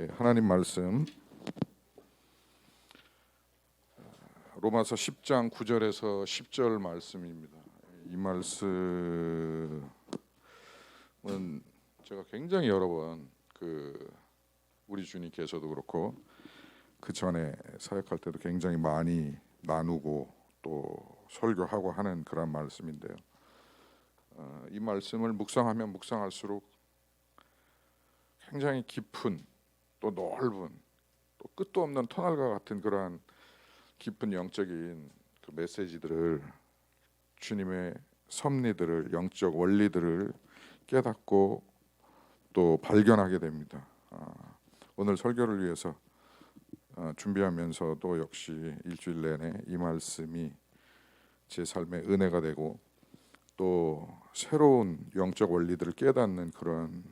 예, 하나님 말씀 로마서 10장 9절에서 10절 말씀입니다. 이 말씀은 제가 굉장히 여러 번 그 우리 주님께서도 그렇고 그 전에 사역할 때도 굉장히 많이 나누고 또 설교하고 하는 그런 말씀인데요. 어, 이 말씀을 묵상하면 묵상할수록 굉장히 깊은 또 넓은 또 끝도 없는 터널과 같은 그러한 깊은 영적인 그 메시지들을 주님의 섭리들을 영적 원리들을 깨닫고 또 발견하게 됩니다. 아, 오늘 설교를 위해서 아, 준비하면서도 역시 일주일 내내 이 말씀이 제 삶의 은혜가 되고 또 새로운 영적 원리들을 깨닫는 그런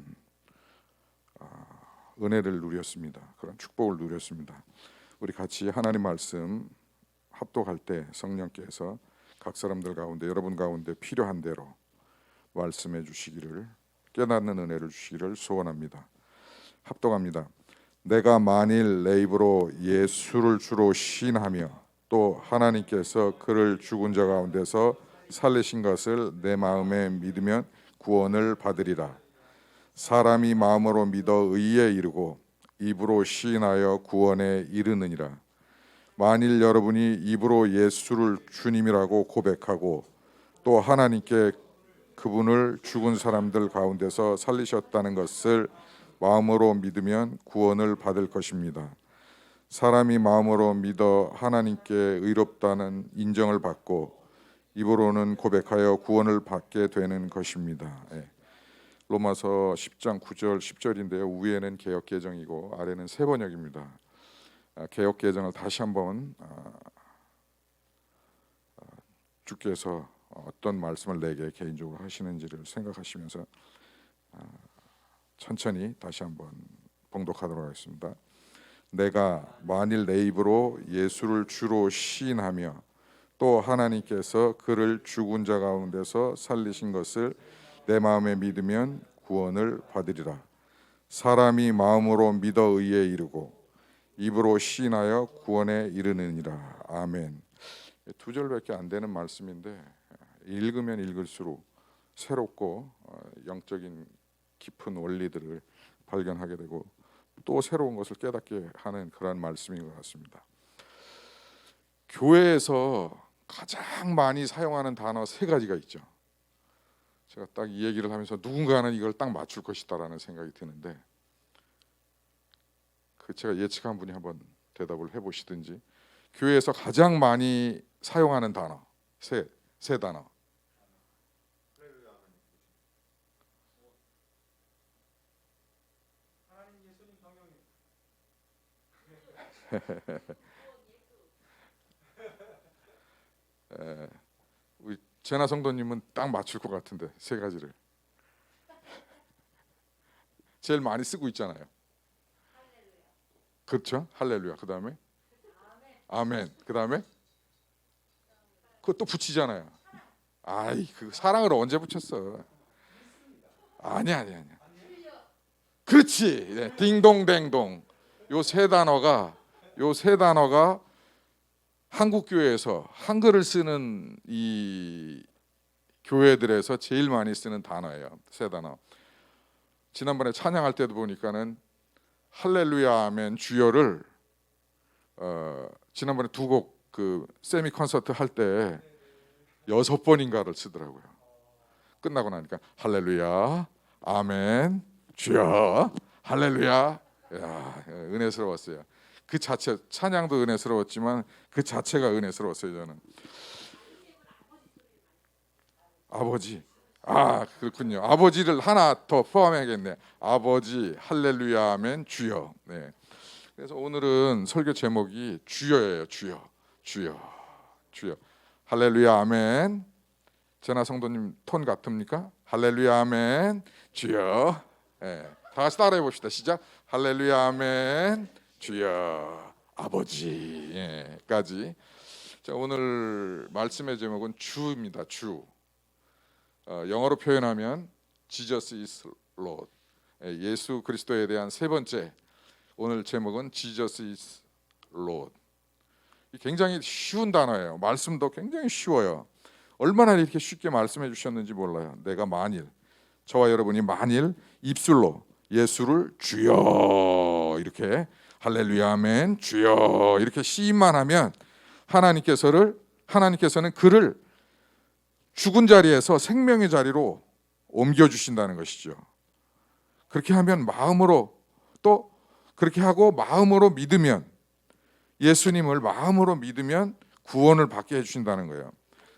은혜를 누렸습니다. 그런 축복을 누렸습니다. 우리 같이 하나님 말씀 합독할 때 성령께서 각 사람들 가운데 여러분 가운데 필요한 대로 말씀해 주시기를 깨닫는 은혜를 주시기를 소원합니다. 합독합니다. 내가 만일 내 입으로 예수를 주로 시인하며 또 하나님께서 그를 죽은 자 가운데서 살리신 것을 내 마음에 믿으면 구원을 받으리라. 사람이 마음으로 믿어 의에 이르고 입으로 시인하여 구원에 이르느니라. 만일 여러분이 입으로 예수를 주님이라고 고백하고 또 하나님께 그분을 죽은 사람들 가운데서 살리셨다는 것을 마음으로 믿으면 구원을 받을 것입니다. 사람이 마음으로 믿어 하나님께 의롭다는 인정을 받고 입으로는 고백하여 구원을 받게 되는 것입니다. 예. 로마서 10장 9절 10절인데요. 위에는 개역 개정이고 아래는 세 번역입니다. 아, 개역 개정을 다시 한번 아, 아, 주께서 어떤 말씀을 내게 개인적으로 하시는지를 생각하시면서 천천히 다시 한번 봉독하도록 하겠습니다. 내가 만일 내 입으로 예수를 주로 시인하며 또 하나님께서 그를 죽은 자 가운데서 살리신 것을 내 마음에 믿으면 구원을 받으리라. 사람이 마음으로 믿어 의에 이르고 입으로 시인하여 구원에 이르느니라. 아멘. 두 절밖에 안 되는 말씀인데 읽으면 읽을수록 새롭고 어, 영적인 깊은 원리들을 발견하게 되고 또 새로운 것을 깨닫게 하는 그러한 말씀인 것 같습니다. 교회에서 가장 많이 사용하는 단어 세 가지가 있죠. 제가 딱 이 얘기를 하면서 누군가는 이걸 딱 맞출 것이다라는 생각이 드는데 그 제가 예측한 분이 한번 대답을 해보시든지. 교회에서 가장 많이 사용하는 단어 세 세 단어. 에, 우리 제나 성도님은 딱 맞출 것 같은데 세 가지를 제일 많이 쓰고 있잖아요. 그렇죠? 할렐루야. 그 다음에 아멘. 그 다음에 그것도 붙이잖아요. 아이 그 사랑을 언제 붙였어? 아니 아니 아니. 그렇지. 네, 딩동댕동. 요 세 단어가 요 세 단어가 한국 교회에서 한글을 쓰는 이 교회들에서 제일 많이 쓰는 단어예요. 세 단어. 지난번에 찬양할 때도 보니까는 할렐루야 아멘 주여를 어, 지난번에 두 곡 그 세미 콘서트 할 때 여섯 번인가를 쓰더라고요. 끝나고 나니까 할렐루야 아멘 주여 할렐루야 야, 은혜스러웠어요. 그 자체 찬양도 은혜스러웠지만 그 자체가 은혜스러웠어요 저는. 아버지. 아 그렇군요. 아버지를 하나 더 포함해야겠네. 아버지 할렐루야 아멘 주여. 네. 그래서 오늘은 설교 제목이 주여예요. 주여. 주여. 주여. 할렐루야 아멘. 전하 성도님 톤 같습니까? 할렐루야 아멘. 주여. 네. 다 같이 따라해 봅시다. 시작. 할렐루야 아멘. 주여. 아버지까지. 자 오늘 말씀의 제목은 주입니다. 주. 어, 영어로 표현하면 Jesus is Lord. 예, 예수 그리스도에 대한 세 번째 오늘 제목은 Jesus is Lord. 이 굉장히 쉬운 단어예요. 말씀도 굉장히 쉬워요. 얼마나 이렇게 쉽게 말씀해 주셨는지 몰라요. 내가 만일 저와 여러분이 만일 입술로 예수를 주여 이렇게 할렐루야 아멘 주여 이렇게 시인만 하면 하나님께서를 하나님께서는 그를 죽은 자리에서 생명의 자리로 옮겨 주신다는 것이죠. 그렇게 하면 마음으로 또 그렇게 하고 마음으로 믿으면 예수님을 마음으로 믿으면 구원을 받게 해 주신다는 거예요.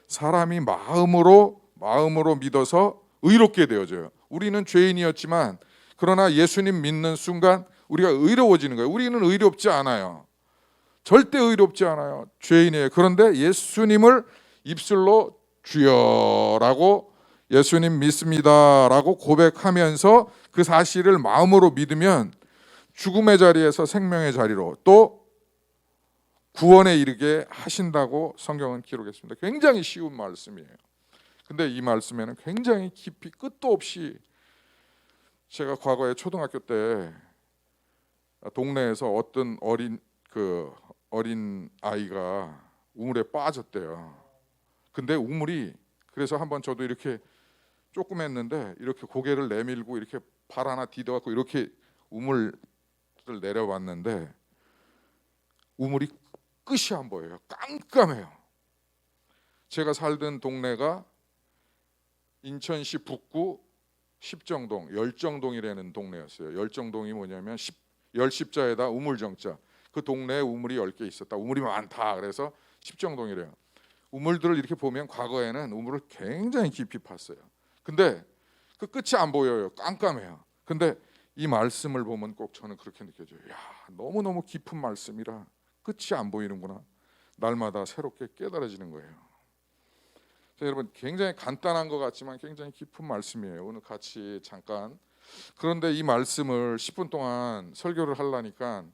사람이 마음으로 마음으로 믿어서 의롭게 되어져요. 우리는 죄인이었지만 그러나 예수님 믿는 순간 우리가 의로워지는 거예요. 우리는 의롭지 않아요. 절대 의롭지 않아요. 죄인이에요. 그런데 예수님을 입술로 주여라고 예수님 믿습니다라고 고백하면서 그 사실을 마음으로 믿으면 죽음의 자리에서 생명의 자리로 또 구원에 이르게 하신다고 성경은 기록했습니다. 굉장히 쉬운 말씀이에요. 근데 이 말씀에는 굉장히 깊이 끝도 없이 제가 과거에 초등학교 때 동네에서 어떤 어린 그 어린 아이가 우물에 빠졌대요. 근데 우물이 그래서 한번 저도 이렇게 조금 했는데 이렇게 고개를 내밀고 이렇게 발 하나 디뎌 갖고 이렇게 우물을 내려봤는데 우물이 끝이 안 보여요. 깜깜해요. 제가 살던 동네가 인천시 북구 십정동, 열정동이라는 동네였어요. 열정동이 뭐냐면 십, 열 십자에다 우물정자. 그 동네에 우물이 열 개 있었다. 우물이 많다. 그래서 십정동이래요. 우물들을 이렇게 보면 과거에는 우물을 굉장히 깊이 팠어요. 근데 그 끝이 안 보여요. 깜깜해요. 근데 이 말씀을 보면 꼭 저는 그렇게 느껴져요. 야, 너무너무 깊은 말씀이라 끝이 안 보이는구나. 날마다 새롭게 깨달아지는 거예요. 자, 여러분 굉장히 간단한 것 같지만 굉장히 깊은 말씀이에요. 오늘 같이 잠깐 그런데 이 말씀을 10분 동안 설교를 하려니까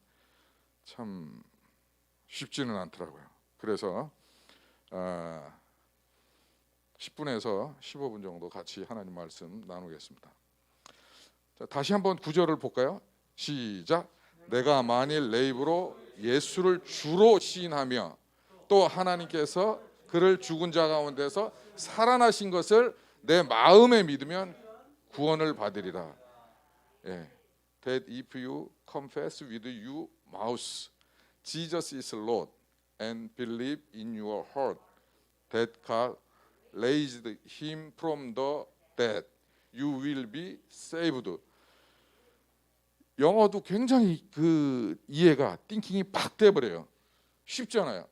참 쉽지는 않더라고요. 그래서 아, 10분에서 15분 정도 같이 하나님 말씀 나누겠습니다. 자, 다시 한번 구절을 볼까요? 시작. 내가 만일 내 입으로 예수를 주로 시인하며 또 하나님께서 그를 죽은 자 가운데서 살아나신 것을 내 마음에 믿으면 구원을 받으리라. 예. That if you confess with your mouth Jesus is Lord and believe in your heart that God raised him from the dead you will be saved. 영어도 굉장히 그 이해가 띵킹이 팍 돼버려요. 쉽잖아요.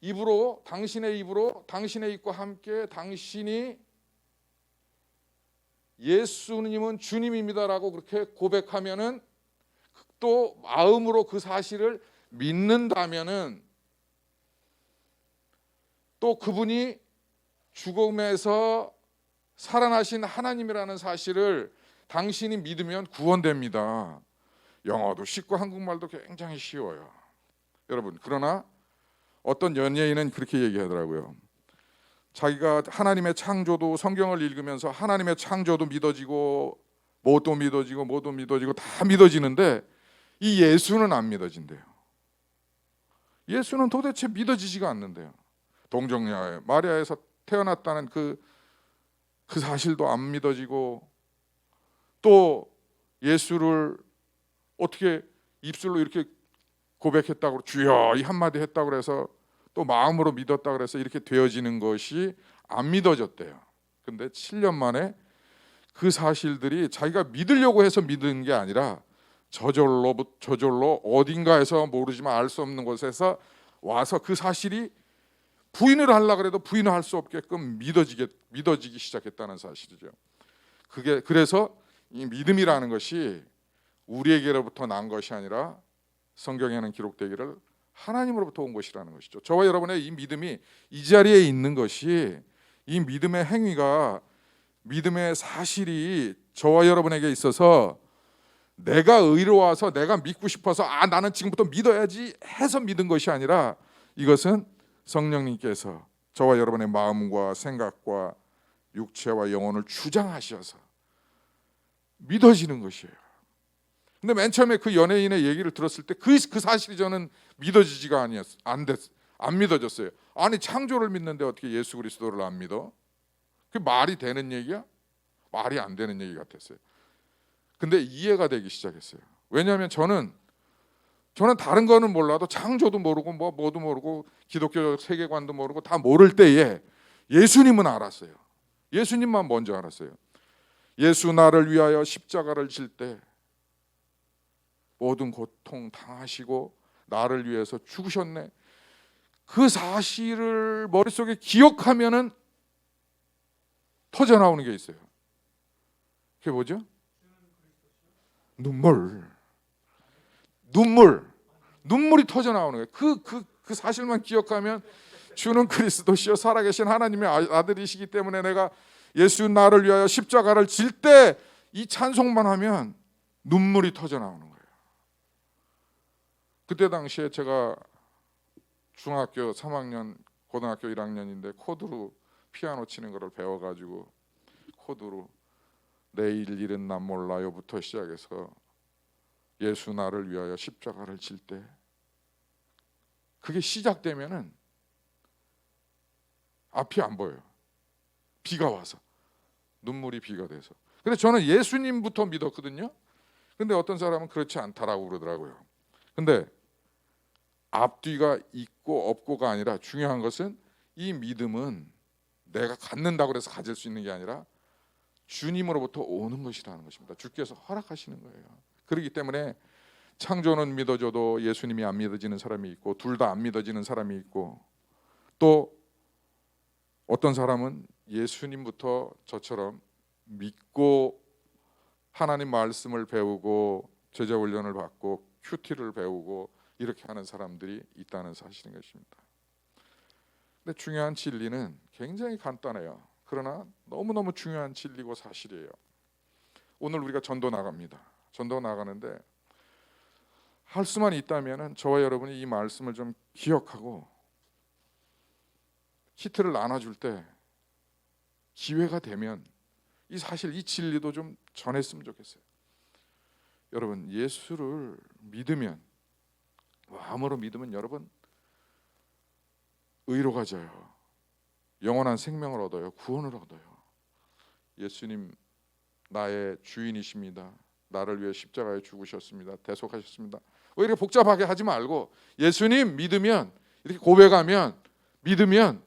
입으로 당신의 입으로 당신의 입과 함께 당신이 예수님은 주님입니다라고 그렇게 고백하면은 또 마음으로 그 사실을 믿는다면은 또 그분이 죽음에서 살아나신 하나님이라는 사실을 당신이 믿으면 구원됩니다. 영어도 쉽고 한국말도 굉장히 쉬워요. 여러분 그러나 어떤 연예인은 그렇게 얘기하더라고요. 자기가 하나님의 창조도 성경을 읽으면서 하나님의 창조도 믿어지고 뭐도 믿어지고 뭐도 믿어지고 다 믿어지는데 이 예수는 안 믿어진대요. 예수는 도대체 믿어지지가 않는데요. 동정녀 마리아에서 태어났다는 그, 그 사실도 안 믿어지고 또 예수를 어떻게 입술로 이렇게 고백했다고 주여 이 한마디 했다고 그래서 또 마음으로 믿었다 그래서 이렇게 되어지는 것이 안 믿어졌대요. 근데 7년 만에 그 사실들이 자기가 믿으려고 해서 믿은 게 아니라 저절로 저절로 어딘가에서 모르지만 알 수 없는 곳에서 와서 그 사실이 부인을 하려 그래도 부인을 할 수 없게끔 믿어지게 믿어지기 시작했다는 사실이죠. 그게 그래서 이 믿음이라는 것이 우리에게로부터 난 것이 아니라 성경에는 기록되기를 하나님으로부터 온 것이라는 것이죠. 저와 여러분의 이 믿음이 이 자리에 있는 것이 이 믿음의 행위가 믿음의 사실이 저와 여러분에게 있어서 내가 의로워서 내가 믿고 싶어서 아 나는 지금부터 믿어야지 해서 믿은 것이 아니라 이것은 성령님께서 저와 여러분의 마음과 생각과 육체와 영혼을 주장하셔서 믿어지는 것이에요. 근데 맨 처음에 그 연예인의 얘기를 들었을 때 그 그 사실이 저는 믿어지지가 아니었 안 됐, 안 믿어졌어요. 아니 창조를 믿는데 어떻게 예수 그리스도를 안 믿어? 그 말이 되는 얘기야? 말이 안 되는 얘기 같았어요. 근데 이해가 되기 시작했어요. 왜냐하면 저는 저는 다른 거는 몰라도 창조도 모르고 뭐 뭐도 모르고 기독교적 세계관도 모르고 다 모를 때에 예수님은 알았어요. 예수님만 먼저 알았어요. 예수 나를 위하여 십자가를 질 때 모든 고통 당하시고 나를 위해서 죽으셨네. 그 사실을 머릿속에 기억하면은 터져 나오는 게 있어요. 그게 뭐죠? 눈물. 눈물. 눈물이 터져 나오는 거예요. 그, 그, 그 사실만 기억하면 주는 그리스도시요 살아계신 하나님의 아- 아들이시기 때문에 내가 예수 나를 위하여 십자가를 질 때 이 찬송만 하면 눈물이 터져 나오는 거예요. 그때 당시에 제가 중학교 3학년, 고등학교 1학년인데 코드로 피아노 치는 거를 배워가지고 코드로 내일 일은 난 몰라요부터 시작해서 예수 나를 위하여 십자가를 질 때 그게 시작되면은 앞이 안 보여요. 비가 와서 눈물이 비가 돼서. 근데 저는 예수님부터 믿었거든요. 근데 어떤 사람은 그렇지 않다라고 그러더라고요. 근데 앞뒤가 있고 없고가 아니라 중요한 것은 이 믿음은 내가 갖는다고 해서 가질 수 있는 게 아니라 주님으로부터 오는 것이라는 것입니다. 주께서 허락하시는 거예요. 그렇기 때문에 창조는 믿어줘도 예수님이 안 믿어지는 사람이 있고 둘 다 안 믿어지는 사람이 있고 또 어떤 사람은 예수님부터 저처럼 믿고 하나님 말씀을 배우고 제자 훈련을 받고 큐티를 배우고 이렇게 하는 사람들이 있다는 사실인 것입니다. 근데 중요한 진리는 굉장히 간단해요. 그러나 너무너무 중요한 진리고 사실이에요. 오늘 우리가 전도 나갑니다. 전도 나가는데 할 수만 있다면은 저와 여러분이 이 말씀을 좀 기억하고 키트를 나눠줄 때 기회가 되면 이 사실 이 진리도 좀 전했으면 좋겠어요. 여러분 예수를 믿으면 마음으로 믿으면 여러분 의로가 져요. 영원한 생명을 얻어요. 구원을 얻어요. 예수님 나의 주인이십니다. 나를 위해 십자가에 죽으셨습니다. 대속하셨습니다. 왜 이렇게 복잡하게 하지 말고 예수님 믿으면 이렇게 고백하면 믿으면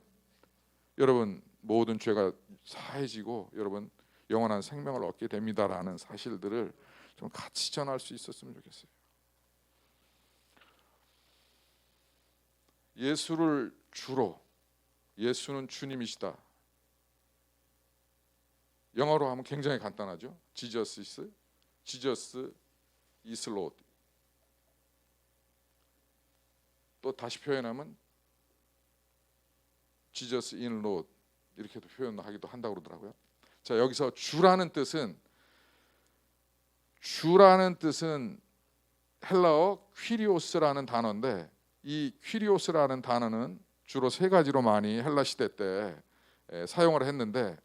여러분 모든 죄가 사해지고 여러분 영원한 생명을 얻게 됩니다라는 사실들을 좀 같이 전할 수 있었으면 좋겠어요. 예수를 주로 예수는 주님이시다. 영어로 하면 굉장히 간단하죠. Jesus is Jesus is Lord. 또 다시 표현하면 Jesus in Lord 이렇게도 표현하기도 한다고 그러더라고요. 자 여기서 주라는 뜻은 주라는 뜻은 헬라어 퀴리오스라는 단어인데 이 퀴리오스라는 단어는 주로 세 가지로 많이 헬라 시대 때 에, 사용을 했는데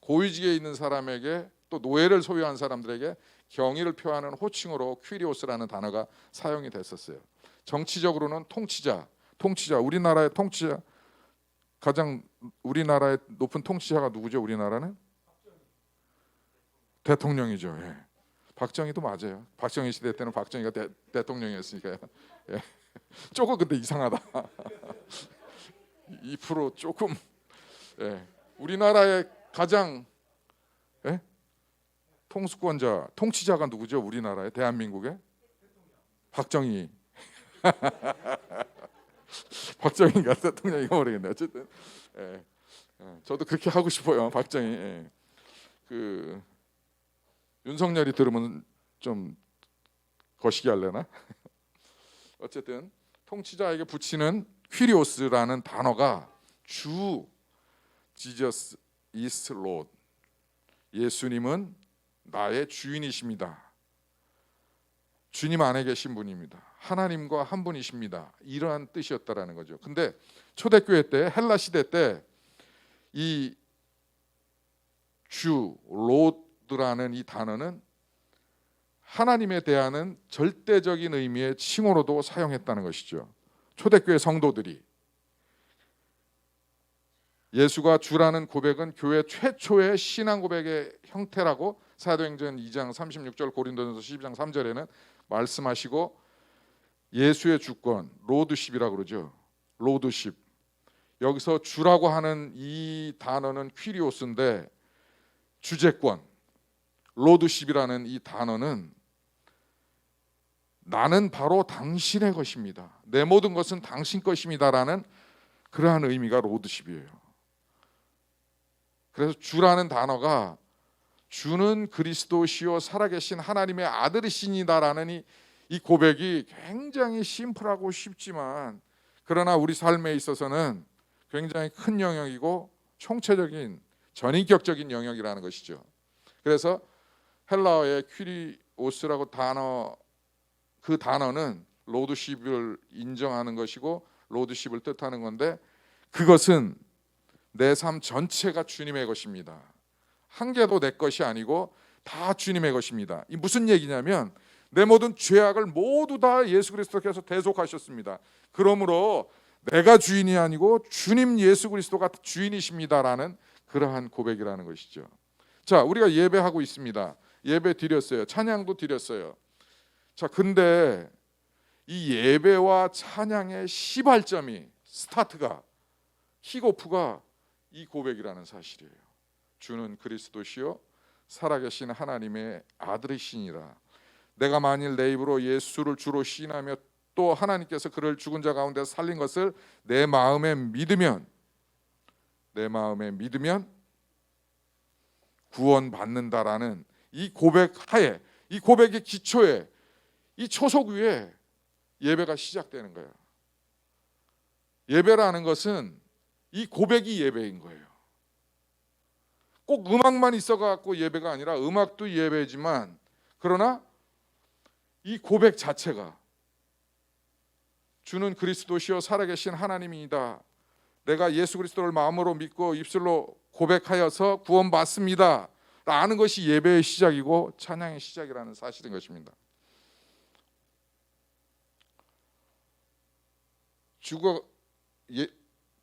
고위직에 있는 사람에게 또 노예를 소유한 사람들에게 경의를 표하는 호칭으로 퀴리오스라는 단어가 사용이 됐었어요. 정치적으로는 통치자, 통치자, 우리나라의 통치자 가장 우리나라의 높은 통치자가 누구죠? 우리나라는 대통령이죠. 예. 박정희도 맞아요. 박정희 시대 때는 박정희가 대, 대통령이었으니까요. 예. 조금 근데 이상하다. 2% 조금. 예. 우리나라의 가장 예? 통수권자, 통치자가 누구죠? 우리나라의 대한민국의 박정희. 박정희가 대통령이가 모르겠네. 어쨌든 예. 예. 저도 그렇게 하고 싶어요. 박정희. 예. 그 윤석열이 들으면 좀 거시기 할래나? 어쨌든 통치자에게 붙이는 퀴리오스라는 단어가 주 지저스 이스 롯 예수님은 나의 주인이십니다. 주님 안에 계신 분입니다. 하나님과 한 분이십니다. 이러한 뜻이었다라는 거죠. 근데 초대교회 때 헬라 시대 때 이 주 로드라는 이 단어는 하나님에 대한 절대적인 의미의 칭호로도 사용했다는 것이죠. 초대교회 성도들이 예수가 주라는 고백은 교회 최초의 신앙 고백의 형태라고 사도행전 2장 36절 고린도전서 12장 3절에는 말씀하시고 예수의 주권 로드십이라고 그러죠. 로드십. 여기서 주라고 하는 이 단어는 퀴리오스인데 주재권 로드십이라는 이 단어는 나는 바로 당신의 것입니다. 내 모든 것은 당신 것입니다라는 그러한 의미가 로드십이에요. 그래서 주라는 단어가 주는 그리스도시요 살아계신 하나님의 아들이시니다라는 이, 이 고백이 굉장히 심플하고 쉽지만 그러나 우리 삶에 있어서는 굉장히 큰 영역이고 총체적인 전인격적인 영역이라는 것이죠. 그래서 헬라어의 퀴리오스라고 단어 그 단어는 로드십을 인정하는 것이고 로드십을 뜻하는 건데 그것은 내 삶 전체가 주님의 것입니다. 한 개도 내 것이 아니고 다 주님의 것입니다. 이 무슨 얘기냐면 내 모든 죄악을 모두 다 예수 그리스도께서 대속하셨습니다. 그러므로 내가 주인이 아니고 주님 예수 그리스도가 주인이십니다라는 그러한 고백이라는 것이죠. 자, 우리가 예배하고 있습니다. 예배 드렸어요. 찬양도 드렸어요. 자, 근데 이 예배와 찬양의 시발점이 스타트가 킥오프가 이 고백이라는 사실이에요. 주는 그리스도시요 살아계신 하나님의 아들이시니라. 내가 만일 내 입으로 예수를 주로 시인하며 또 하나님께서 그를 죽은 자 가운데 살린 것을 내 마음에 믿으면 내 마음에 믿으면 구원 받는다라는 이 고백 하에 이 고백의 기초에 이 초석 위에 예배가 시작되는 거예요. 예배라는 것은 이 고백이 예배인 거예요. 꼭 음악만 있어 갖고 예배가 아니라 음악도 예배지만 그러나 이 고백 자체가 주는 그리스도시요 살아계신 하나님이다. 내가 예수 그리스도를 마음으로 믿고 입술로 고백하여서 구원받습니다. 라는 것이 예배의 시작이고 찬양의 시작이라는 사실인 것입니다. 죽어 예,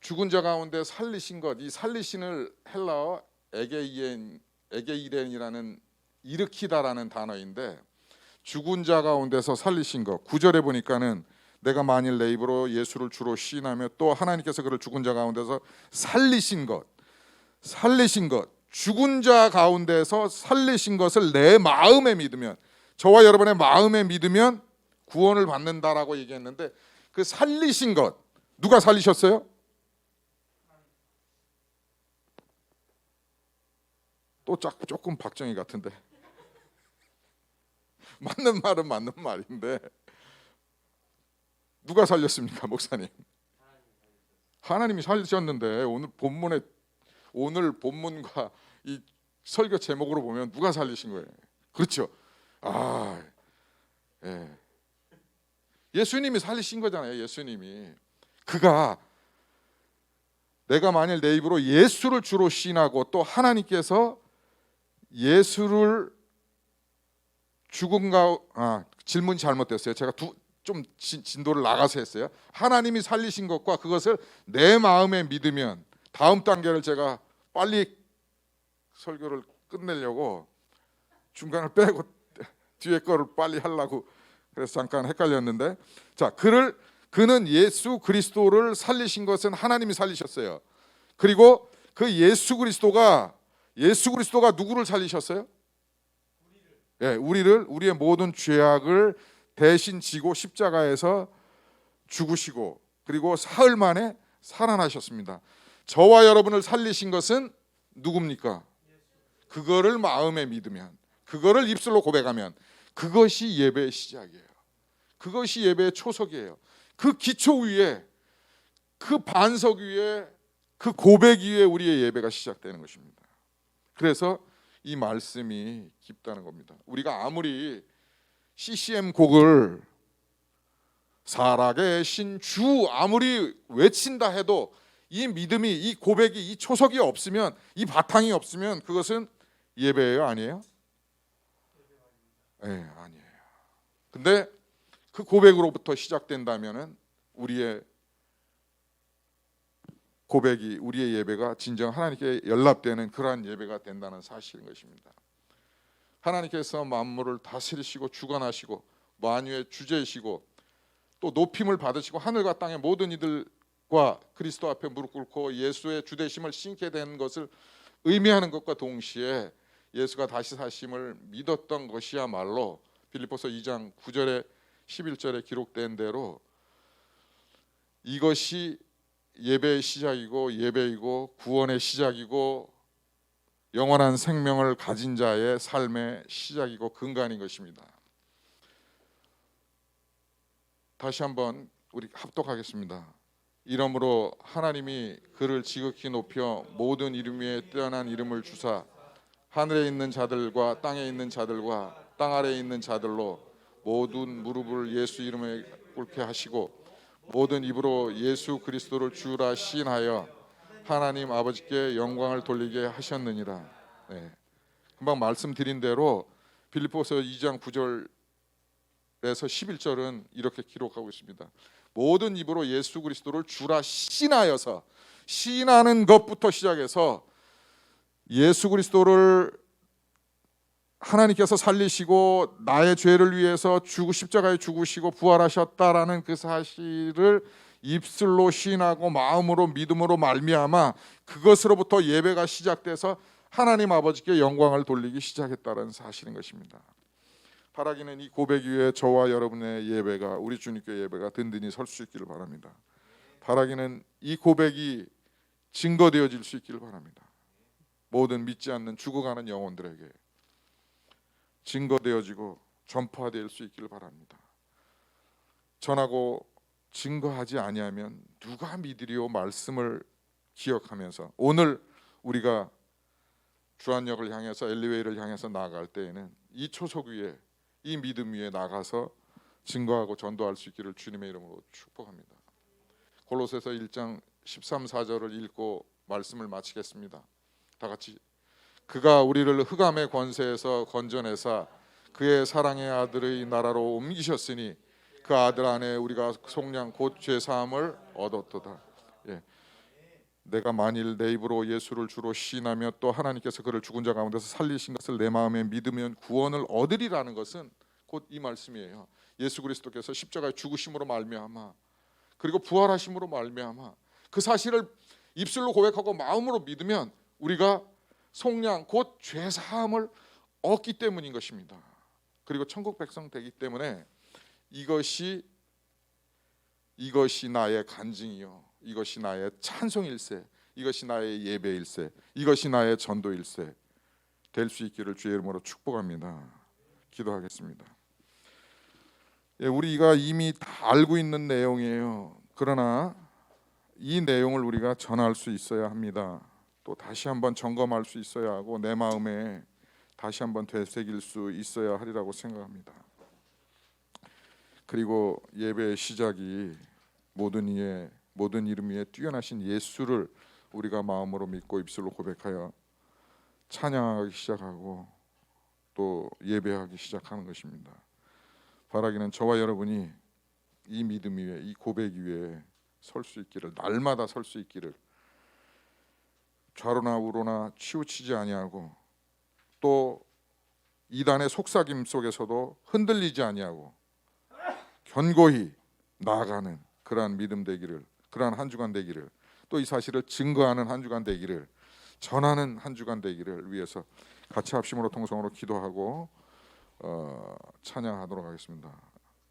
죽은 자 가운데 살리신 것, 이 살리신을 헬라어 에게이엔 에게이렌이라는 일으키다라는 단어인데 죽은 자 가운데서 살리신 것. 구절에 보니까는 내가 만일 내 입으로 예수를 주로 시인하며 또 하나님께서 그를 죽은 자 가운데서 살리신 것, 살리신 것, 죽은 자 가운데서 살리신 것을 내 마음에 믿으면 저와 여러분의 마음에 믿으면 구원을 받는다라고 얘기했는데 그 살리신 것 누가 살리셨어요? 또 짝- 조금 박정희 같은데 맞는 말은 맞는 말인데 누가 살렸습니까, 목사님? 하나님이 살리셨는데 오늘 본문에 오늘 본문과 이 설교 제목으로 보면 누가 살리신 거예요? 그렇죠. 아, 예. 예수님이 살리신 거잖아요. 예수님이 그가 내가 만일 내 입으로 예수를 주로 시인하고 또 하나님께서 예수를 죽음가 아 질문이 잘못됐어요. 제가 두, 좀 진, 진도를 나가서 했어요. 하나님이 살리신 것과 그것을 내 마음에 믿으면 다음 단계를 제가 빨리 설교를 끝내려고 중간을 빼고 뒤에 거를 빨리 하려고 그래서 잠깐 헷갈렸는데 자 그를 그는 예수 그리스도를 살리신 것은 하나님이 살리셨어요. 그리고 그 예수 그리스도가 예수 그리스도가 누구를 살리셨어요? 예, 우리를 우리의 모든 죄악을 대신 지고 십자가에서 죽으시고 그리고 사흘 만에 살아나셨습니다. 저와 여러분을 살리신 것은 누굽니까? 그거를 마음에 믿으면 그거를 입술로 고백하면 그것이 예배의 시작이에요. 그것이 예배의 초석이에요. 그 기초 위에 그 반석 위에 그 고백 위에 우리의 예배가 시작되는 것입니다. 그래서 이 말씀이 깊다는 겁니다. 우리가 아무리 CCM 곡을 살아계신 주 아무리 외친다 해도 이 믿음이 이 고백이 이 초석이 없으면 이 바탕이 없으면 그것은 예배예요 아니에요? 예, 아니에요. 근데 그 고백으로부터 시작된다면은 우리의 고백이 우리의 예배가 진정 하나님께 연락되는 그러한 예배가 된다는 사실인 것입니다. 하나님께서 만물을 다스리시고 주관하시고 만유의 주제이시고 또 높임을 받으시고 하늘과 땅의 모든 이들과 그리스도 앞에 무릎 꿇고 예수의 주대심을 신게 된 것을 의미하는 것과 동시에 예수가 다시 사심을 믿었던 것이야말로 빌립보서 2장 9절에 11절에 기록된 대로 이것이 예배의 시작이고 예배이고 구원의 시작이고 영원한 생명을 가진 자의 삶의 시작이고 근간인 것입니다. 다시 한번 우리 합독하겠습니다. 이러므로 하나님이 그를 지극히 높여 모든 이름 위에 뛰어난 이름을 주사 하늘에 있는 자들과 땅에 있는 자들과 땅 아래에 있는 자들로 모든 무릎을 예수 이름에 꿇게 하시고 모든 입으로 예수 그리스도를 주라 시인하여 하나님 아버지께 영광을 돌리게 하셨느니라. 네. 금방 말씀드린 대로 빌립보서 2장 9절에서 11절은 이렇게 기록하고 있습니다. 모든 입으로 예수 그리스도를 주라 시인하여서 시인하는 것부터 시작해서 예수 그리스도를 하나님께서 살리시고 나의 죄를 위해서 죽으 십자가에 죽으시고 부활하셨다라는 그 사실을 입술로 시인하고 마음으로 믿음으로 말미암아 그것으로부터 예배가 시작돼서 하나님 아버지께 영광을 돌리기 시작했다는 사실인 것입니다. 바라기는 이 고백 위에 저와 여러분의 예배가 우리 주님께 예배가 든든히 설 수 있기를 바랍니다. 바라기는 이 고백이 증거되어질 수 있기를 바랍니다. 모든 믿지 않는 죽어가는 영혼들에게 증거되어지고 전파될 수 있기를 바랍니다. 전하고 증거하지 아니하면 누가 믿으리요 말씀을 기억하면서 오늘 우리가 주안역을 향해서 엘리웨이를 향해서 나아갈 때에는 이 초석 위에 이 믿음 위에 나가서 증거하고 전도할 수 있기를 주님의 이름으로 축복합니다. 골로새서 1장 13, 14절을 읽고 말씀을 마치겠습니다. 다 같이 그가 우리를 흑암의 권세에서 건져내사 그의 사랑의 아들의 나라로 옮기셨으니 그 아들 안에 우리가 속량 곧 죄 사함을 얻었도다. 예. 내가 만일 내 입으로 예수를 주로 시인하며 또 하나님께서 그를 죽은 자 가운데서 살리신 것을 내 마음에 믿으면 구원을 얻으리라는 것은 곧 이 말씀이에요. 예수 그리스도께서 십자가에 죽으심으로 말미암아 그리고 부활하심으로 말미암아 그 사실을 입술로 고백하고 마음으로 믿으면 우리가 속량 곧 죄 사함을 얻기 때문인 것입니다. 그리고 천국 백성 되기 때문에 이것이 이것이 나의 간증이요 이것이 나의 찬송일세 이것이 나의 예배일세 이것이 나의 전도일세 될 수 있기를 주의 이름으로 축복합니다. 기도하겠습니다. 예, 우리가 이미 다 알고 있는 내용이에요. 그러나 이 내용을 우리가 전할 수 있어야 합니다. 또 다시 한번 점검할 수 있어야 하고 내 마음에 다시 한번 되새길 수 있어야 하리라고 생각합니다. 그리고 예배의 시작이 모든 이의 모든 이름 위에 뛰어나신 예수를 우리가 마음으로 믿고 입술로 고백하여 찬양하기 시작하고 또 예배하기 시작하는 것입니다. 바라기는 저와 여러분이 이 믿음 위에 이 고백 위에 설 수 있기를 날마다 설 수 있기를 좌로나 우로나 치우치지 아니하고 또 이단의 속삭임 속에서도 흔들리지 아니하고 견고히 나아가는 그러한 믿음 되기를 그러한 한 주간 되기를 또 이 사실을 증거하는 한 주간 되기를 전하는 한 주간 되기를 위해서 같이 합심으로 통성으로 기도하고 어, 찬양하도록 하겠습니다.